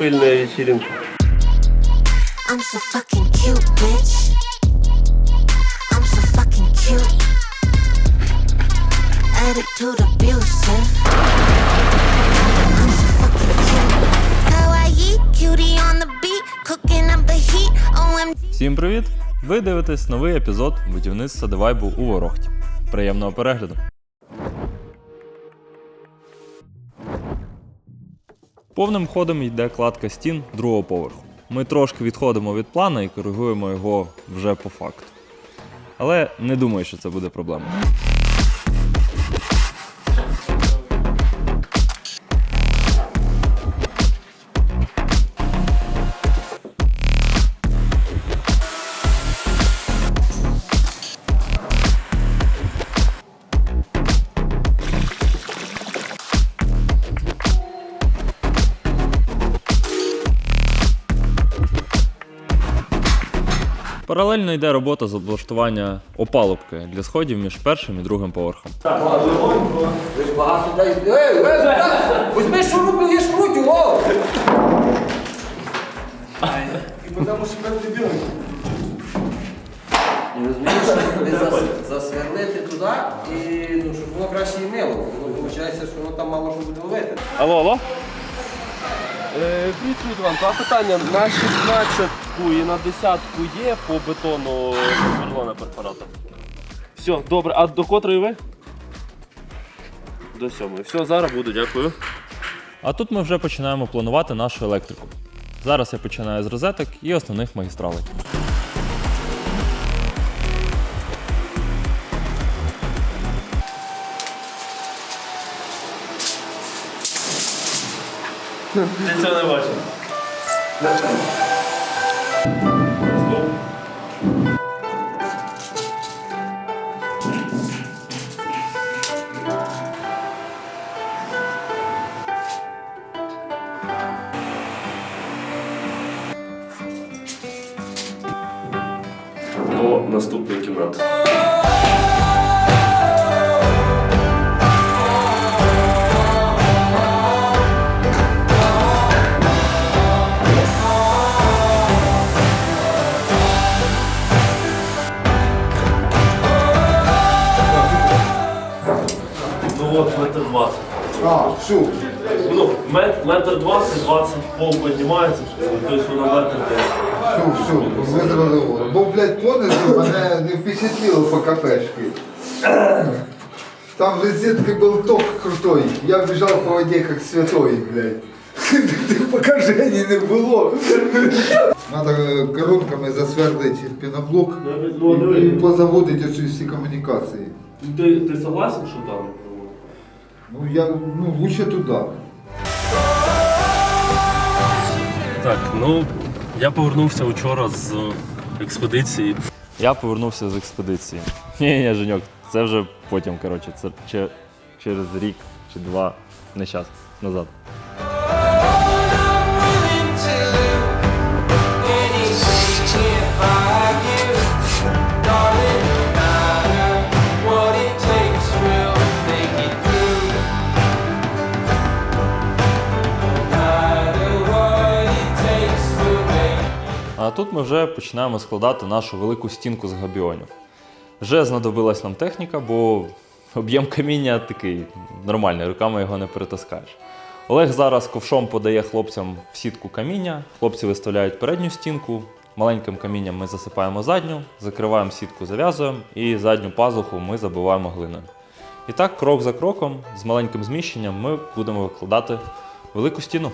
пыльная вечеринка. I'm so fucking cute, bitch. I'm so fucking cute. Attitude abusive. I'm so fucking cute. Kawaii, cutie on the beat, cooking up the heat. OMG. Всім привіт! Ви дивитесь новий епізод будівництва Девайбу у Ворохті. Приємного перегляду! Повним ходом йде кладка стін другого поверху. Ми трошки відходимо від плана і коригуємо його вже по факту. Але не думаю, що це буде проблемою. Паралельно йде робота з облаштування опалубки для сходів між першим і другим поверхом. Брат, Візьми шурупи і шкруть його! І розумієш, не засверлити туди, і ну, щоб воно краще і мило. Ну, виходить, що воно там мало що буде ловити. Алло, алло. Привіт, вам. Два питання. На 16-ку і на 10-ку є по бетону засверлена перфоратор? Все, добре. А до котрої ви? До сьомої. Все, зараз буду, дякую. А тут ми вже починаємо планувати нашу електрику. Зараз я починаю з розеток і основних магістралей. Ти цього не бачив. До наступної кімнати. А, всю. Ну, мет- метр двадцять, двадцять пол піднімається, тобто воно метр десять. Всю, всю. Визвали воду. Бо, блядь, понизу мене не впечатлило по кафешке. Там в розетке был ток крутой. Я бежал по воде как святой, блядь. Покажений не було. Надо е, коронками засверлити піноблок Ну, і диви. позаводити ці всі комунікації. Ти, ти согласен, що там? Ну, я, ну, лучше туди. Так, ну я повернувся вчора з експедиції. Я повернувся з експедиції. Ні, ні, Женьок, це вже потім, коротше, це че- через рік чи два, не час, назад. А тут ми вже починаємо складати нашу велику стінку з габіонів. Вже знадобилась нам техніка, бо об'єм каміння такий нормальний, руками його не перетаскаєш. Олег зараз ковшом подає хлопцям в сітку каміння. Хлопці виставляють передню стінку. Маленьким камінням ми засипаємо задню, закриваємо сітку, зав'язуємо і задню пазуху ми забиваємо глиною. І так, крок за кроком, з маленьким зміщенням, ми будемо викладати велику стіну.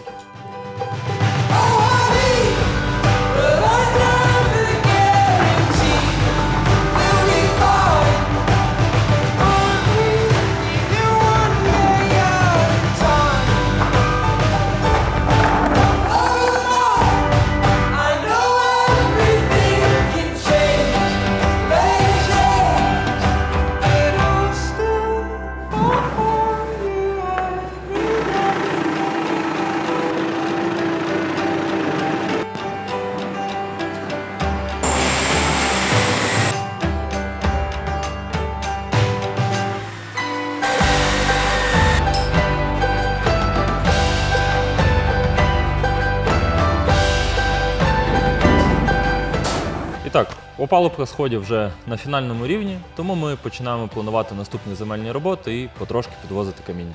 Опалубка сходів вже на фінальному рівні, тому ми починаємо планувати наступні земельні роботи і потрошки підвозити каміння.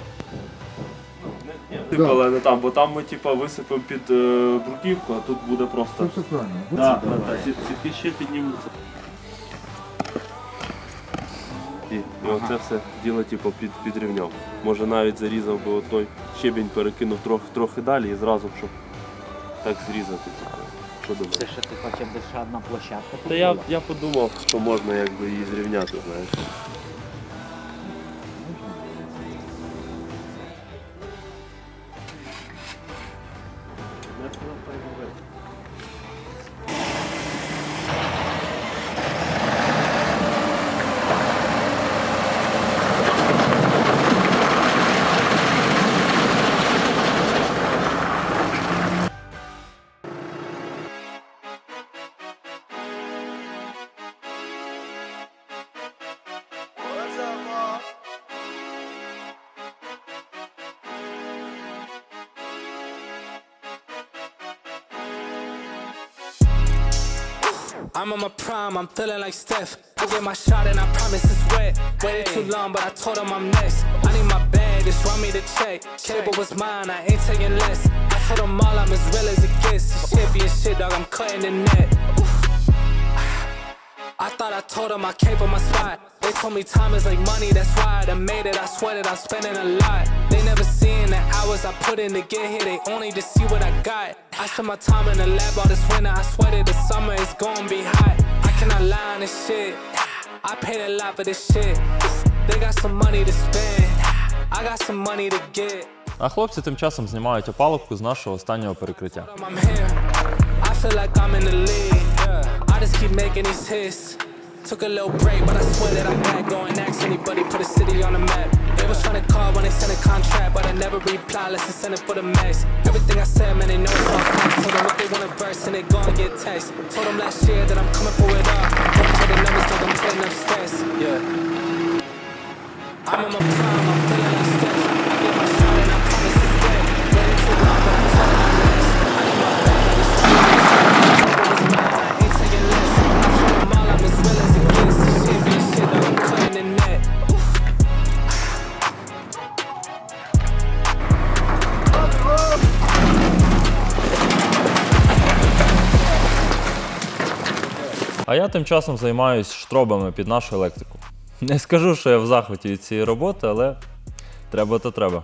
Типу, але не там, бо там ми типу, висипемо під е, бруківку, а тут буде просто. Все правильно. Да, да, да. Сі- Сітки ще піднімуться. І, і оце все діло типу, під, підрівняв. Може навіть зарізав би той щебінь перекинув трохи, трохи далі і зразу, щоб так зрізати. Типу. Що думаєш? Це ще ти хоча б ще одна площадка. Та я, я подумав, що можна якби її зрівняти, знаєш. I'm on my prime, I'm feeling like Steph. I get my shot and I promise it's wet. Waited too long, but I told him I'm next. I need my bag, just want me to check. Cable was mine, I ain't taking less. I told them all I'm as real as it gets. Shit be a shit, dog, I'm cutting the net. I thought I told them I came for my spot. They told me time is like money, that's why I done made it. I sweat it, I'm spending a lot. Hours I put in to get here, they only just see what I got. I spent my time in the lab all this winter, I sweated the summer is gonna be hot. I cannot lie on this shit. I paid a lot for this shit. They got some money to spend. I got some money to get. А хлопці тим часом знімають опалубку з нашого останнього перекриття. Took a little break, but I swear that I'm back. Going ask anybody, put a city on the map. They was trying to call when they sent a contract, but I never reply. Let's just send it for the max. Everything I said, man, they know it's all facts. Told them if they want to verse and they go and get text. Told them last year that I'm coming for it all. Going to the numbers, like I'm putting up stats. Yeah. I'm in my prime, I'm feeling like Steph. А я тим часом займаюсь штробами під нашу електрику. Не скажу, що я в захваті від цієї роботи, але треба то треба.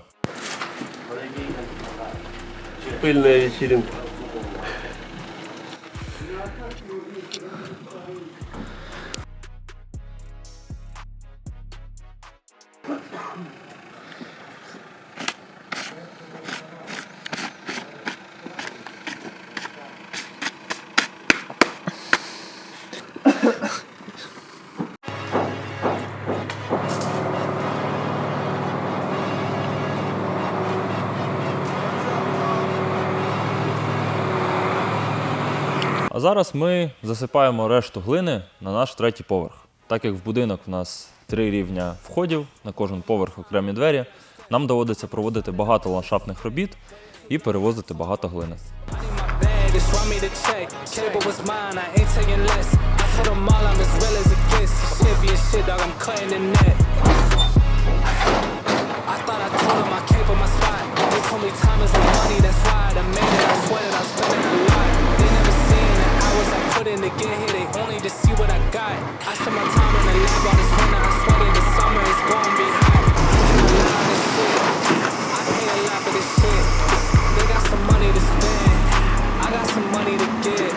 Пильна вечеринка. Зараз ми засипаємо решту глини на наш третій поверх. Так як в будинок в нас три рівня входів, на кожен поверх окремі двері, нам доводиться проводити багато ландшафтних робіт і перевозити багато глини. I I. I told it the. I I I me time is like money, that's why I made it. I swear that I'm spending a lot. Hours I put in to get here, they only just see what I got. I spent my time in the lab all this winter, I swear that the summer is gonna be hot. I pay a lot for this shit. They got some money to spend. I got some money to get.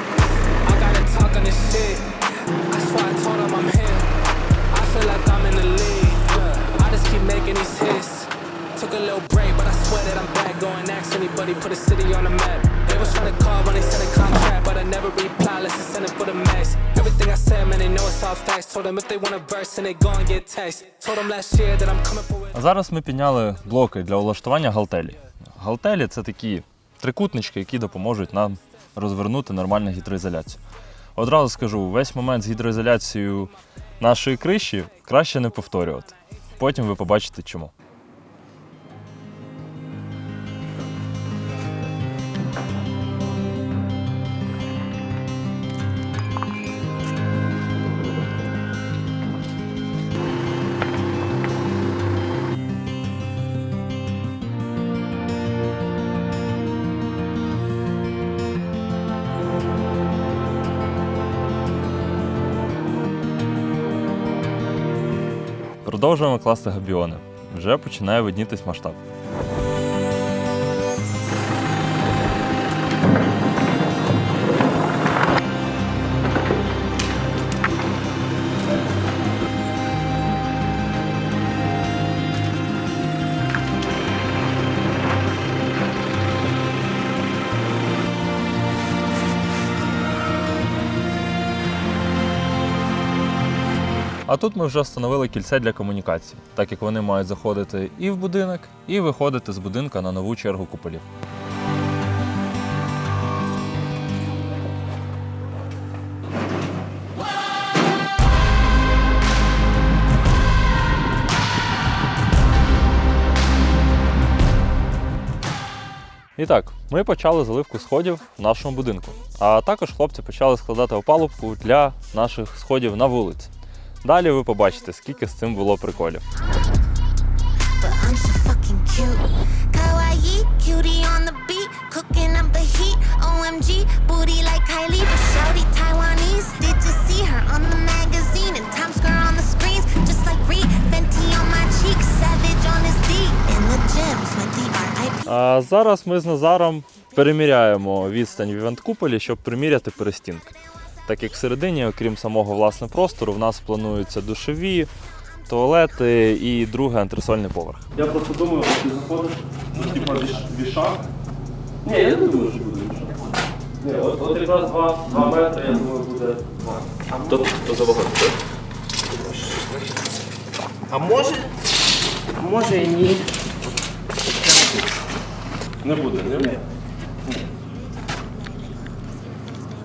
I gotta talk on this shit. I swear I told them I'm here. I feel like I'm in the league. I just keep making these hits. Took a little break, but I swear that I'm back. Going ask anybody, put a city on the map. They was trying to call when they sent a contract, but I never reply. Let's just send it for the max. Everything I said, man, they know it's all facts. Told them if they want a verse and they go and get text. Told them last year that I'm coming for it. Зараз ми підняли блоки для влаштування галтелі. Галтелі це такі трикутнички, які допоможуть нам розвернути нормальну гідроізоляцію. Одразу скажу, весь момент з гідроізоляцією нашої криші краще не повторювати. Потім ви побачите чому. Продовжуємо класти габіони. Вже починає виднітись масштаб. А тут ми вже встановили кільце для комунікацій, так як вони мають заходити і в будинок, і виходити з будинка на нову чергу куполів. І так, ми почали заливку сходів в нашому будинку. А також хлопці почали складати опалубку для наших сходів на вулиці. Далі ви побачите, скільки з цим було приколів. А зараз ми з Назаром переміряємо відстань в івент-куполі, щоб приміряти перестінки. Так як всередині, окрім самого власне простору, в нас плануються душові, туалети і другий антресольний поверх. Я просто думаю, що ти заходиш, ну, типа віш, вішак. Ні, я не думаю, що буде вішак. Ні, от, от якраз 2, 2 метри, я думаю, буде. То, то забагато, так? А може, може і ні. Не буде, не? Ні.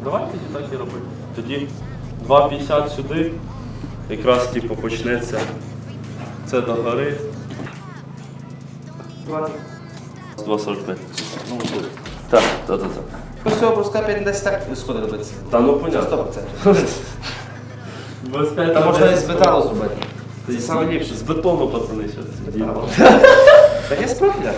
Давай тоді так і робити. Тоді 2,50 сюди, якраз типу почнеться. Це до гори. 2,45. Ну, тут. Так, так, так, так. Ось цього бруска 5 десь так сходи робиться. Та ну понятно. 100%. 25 Та можна і з металу зробити. Це саме ліпше, з бетону, пацани, зараз. Так я справді.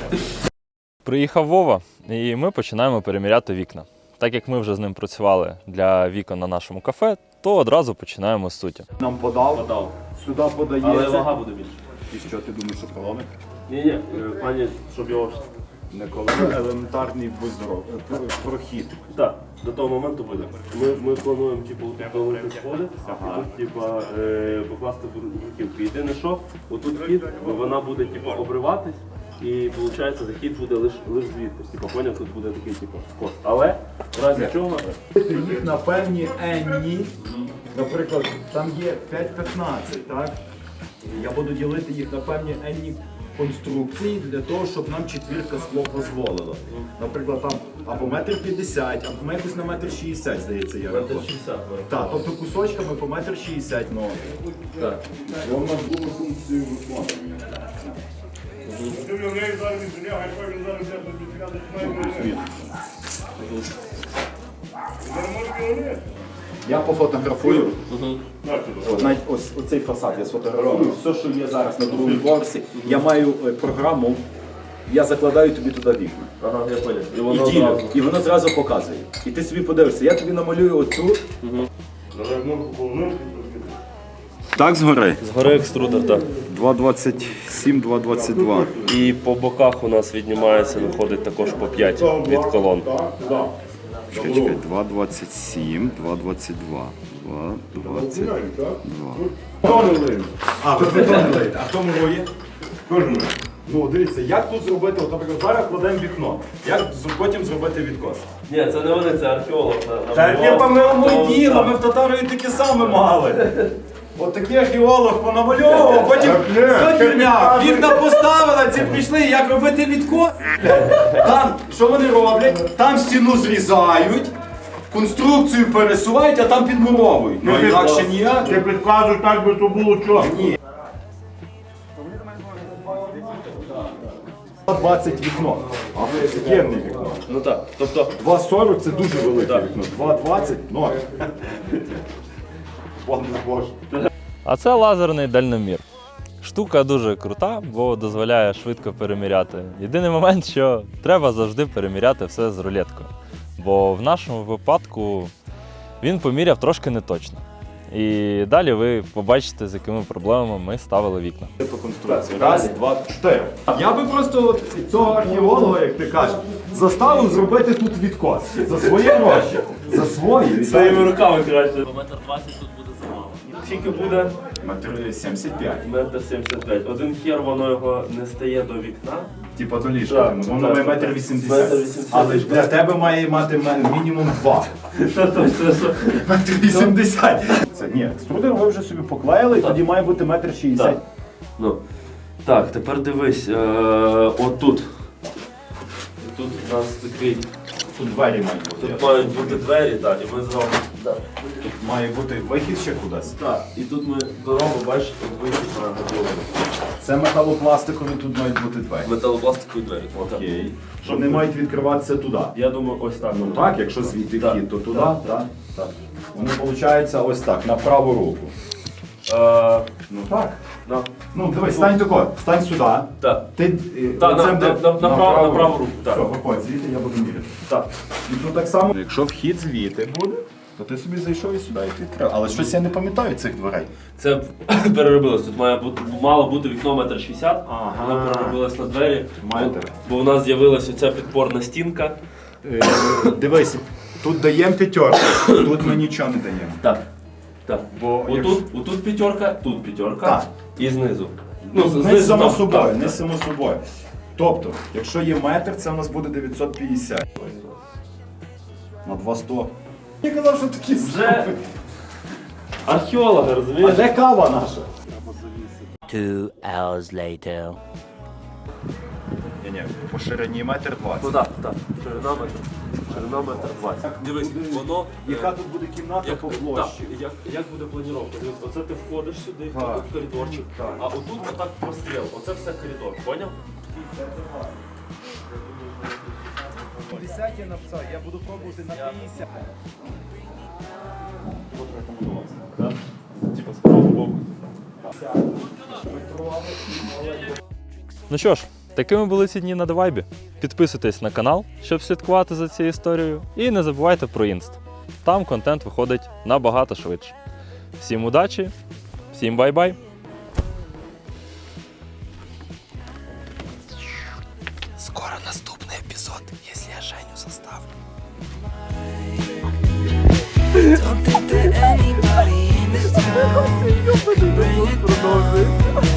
Приїхав Вова, і ми починаємо переміряти вікна. Так як ми вже з ним працювали для вікон на нашому кафе, то одразу починаємо з суті. Нам подав, Подав. сюди подається. Але вага буде більше. І що ти думаєш, що поломить? Ні, ні, в плані, щоб його. Не коли елементарний будь здоров. е, Прохід. Так, до того моменту буде. Ми, ми плануємо типу, тут повернути сходи, і тут типу, е, покласти бруківки. Єдине що, отут хід, вона буде типу, обриватись, і виходить, захід буде лише лиш звідти. Типу, поняв, тут буде такий типу, скос. Але в разі чого. Їх на певні енні, наприклад, там є 5-15, так? Я буду ділити їх на певні енні конструкції для того, щоб нам четвірка скло дозволила. Наприклад, там або метр 50, або якось на метр 60, здається, я рахував. 60 Так, тобто кусочками по метр 60 ну. Так. Воно було функцію виконання. Я пофотографую. От, навіть ось оцей фасад я сфотографую. Все, що є зараз на другому поверсі, я маю е, програму, я закладаю тобі туди вікна. Ага, я поняв. І І воно ділю, зразу. і воно зразу показує. І ти собі подивишся, я тобі намалюю оцю. Так згори. Згори екструдер, так. 2,27, 2,22. І по боках у нас віднімається, виходить також по 5 від колон. Чекай, чекай, 2,27, 2,22. 2,22. А, ви бетон лиєте. А хто мурує? Кожен. Ну, дивіться, як тут зробити, от, наприклад, зараз кладемо вікно. Як з- потім зробити відкос? Ні, це не вони, це археолог. Та я помило діло, ми в Татарові таке саме мали. От такий археолог понамальовував, потім херня, вікна поставили, ці прийшли, як робити відкос. Там, що вони роблять? Там стіну зрізають, конструкцію пересувають, а там підмуровують. Ну інакше ніяк. Ти підказуєш так, би то було чого. Ні. 20 вікно, а ви вікно. Ну так, тобто 2,40 це дуже велике вікно. 2,20 ноль. А це лазерний дальномір. Штука дуже крута, бо дозволяє швидко переміряти. Єдиний момент, що треба завжди переміряти все з рулеткою. Бо в нашому випадку він поміряв трошки неточно. І далі ви побачите, з якими проблемами ми ставили вікна. По конструкції. Раз, два, чотири. Я би просто от цього археолога, як ти кажеш, заставив зробити тут відкос. За свої гроші. За свої. Своїми руками краще. Метр 20 тут. Скільки буде? Метр 75. Метр 75. Один хер, воно його не стає до вікна. Типа до ліжка. Так, Воно так, має так. метр Метр вісімдесят. вісімдесят. Але для тебе має мати ме- мінімум два. Та точно, що. Метр вісімдесят. Це ні, струдер ви вже собі поклеїли, і тоді має бути метр шістдесят. Так. Ну. Так, тепер дивись, е, отут. Тут у нас такий. Тут двері мають бути. Тут мають бути двері, так, і ми зробимо. Тут має бути вихід ще кудись. Так, і тут ми доробимо, бачиш, вихід на готовий. Це металопластикові, тут мають бути двері. Металопластикові двері. Окей. Що вони мають відкриватися туди. Я думаю, ось так. Ну так, якщо звідти Так. вхід, то туди, Так. так? Так. Воно виходить ось так, на праву руку. Е, Ну так. на, Ну дивись, стань тако, стань сюди. так. Ти е, Так, на- лицем на- на- на праву- на праву руку, так. Все, виходь, звідти я буду міряти. Так. І тут так само. Якщо вхід звідти буде, то ти собі зайшов і сюди і ти відкрив. Але щось я не пам'ятаю цих дверей. Це переробилось. Тут має бути мало бути вікно метр шістдесят. Ага. Воно переробилось на двері. Метр. Бо у нас з'явилася ця підпорна стінка. Е, Дивись, тут даємо п'ятерку, тут ми нічого не даємо. Так. Так. Бо Отут, отут п'ятерка, тут п'ятерка Так. і знизу. Ну, не знизу само там, собою, так, не так. само собою. Тобто, якщо є метр, це у нас буде 950. На 200. Я казав, що такі Вже археолога, А розумієш? де кава наша? Two hours later. Ні, ні, по ширині метр 20. Ну так, так. Ширина метр. Ширина метр 20. Дивись, воно. е, Яка тут буде кімната Як, по так, площі? як, як буде планіровка? Дивись, Оце ти входиш сюди, Так. тут коридорчик, Так. а отут отак простріл. Оце все коридор, поняв? 50 я написав, я буду пробувати на 50. Типа з правого боку. Ну що ж, такими були ці дні на Девайбі. Підписуйтесь на канал, щоб слідкувати за цією історією. І не забувайте про інст. Там контент виходить набагато швидше. Всім удачі, всім бай-бай! Скоро наступний епізод, якщо я Женю заставлю. Don't think that anybody in this town can bring it down.